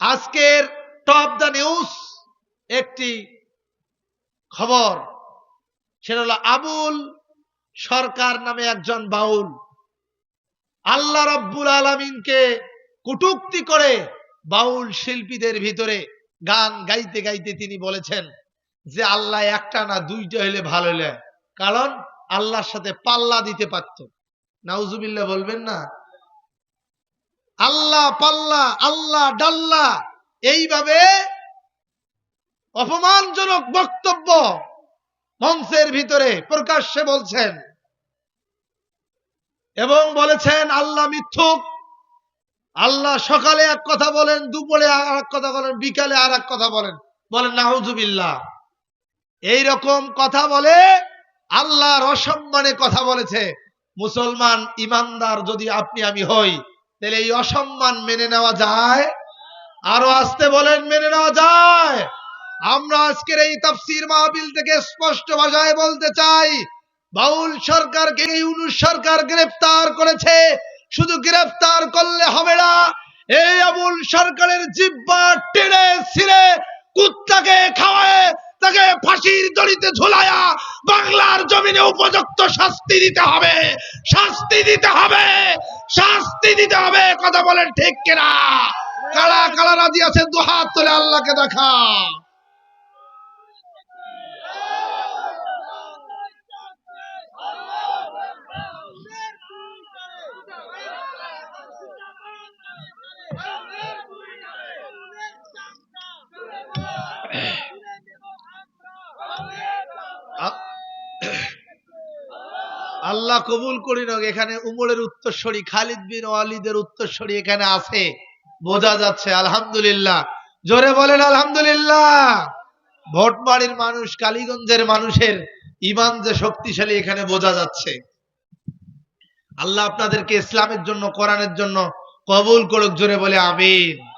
আজকের top the news একটি খবর। সেটা হলো আবুল সরকার নামে একজন বাউল। আল্লাহ রব্বুল আলমিনকে কুটুক্তি করে বাউল শিল্পীদের ভিতরে গান গাইতে গাইতে তিনি বলেছেন যে, আল্লাহ একটা না দুইটা হলে ভালো হইলে। কারণ আল্লাহর সাথে পাল্লা দিতে পারত। নাউজুবিল্লাহ বলবেন না আল্লাহ পাল্লা, আল্লাহ ডাল্লা, এইভাবে অপমানজনক বক্তব্য মঞ্চের ভিতরে প্রকাশ্যে বলছেন এবং বলেছেন, আল্লাহ মিথ্যুক। আল্লাহ সকালে এক কথা বলেন, দুপুরে আর এক কথা বলেন, বিকালে আর এক কথা বলেন। বলেন নাহুজুবিল্লাহ এইরকম কথা বলে আল্লাহর অসম্মানে কথা বলেছে। মুসলমান ইমানদার যদি আপনি, আমি হই তাহলে এই অসম্মান মেনে নেওয়া যায়? আরও আসতে বলেন, মেনে নেওয়া যায়? আমরা আজকের এই তাফসির মাহবিল থেকে স্পষ্ট ভাষায় বলতে চাই, বাউল সরকারকে ইউনুস সরকার গ্রেফতার করেছে। শুধু গ্রেফতার করলে হবে না, এই আবুল সরকারের জিব্বা টেনে ছিঁড়ে কুত্তাকে খাওয়ায় তাকে ফাঁসির দড়িতে ঝুলায়া বাংলার জমিনে উপযুক্ত শাস্তি দিতে হবে। শাস্তি দিতে হবে। শাস্তি দিতে হবে। কথা বলেন ঠিক কিনা? কারা কারা রাজি আছে দুহাত তোলে আল্লাহকে দেখা আল্লাহ কবুল করি না এখানে উমরের উত্তরসরি খালিদ বিন ওয়ালিদের উত্তরসরি এখানে আছে। বোঝা যাচ্ছে, আলহামদুলিল্লাহ। জোরে বলেন, আলহামদুলিল্লাহ। ভোটবাড়ির মানুষ, কালীগঞ্জের মানুষের ইমান যে শক্তিশালী, এখানে বোঝা যাচ্ছে। আল্লাহ আপনাদেরকে ইসলামের জন্য, কোরআনের জন্য কবুল করুক, জোরে বলে, আমিন।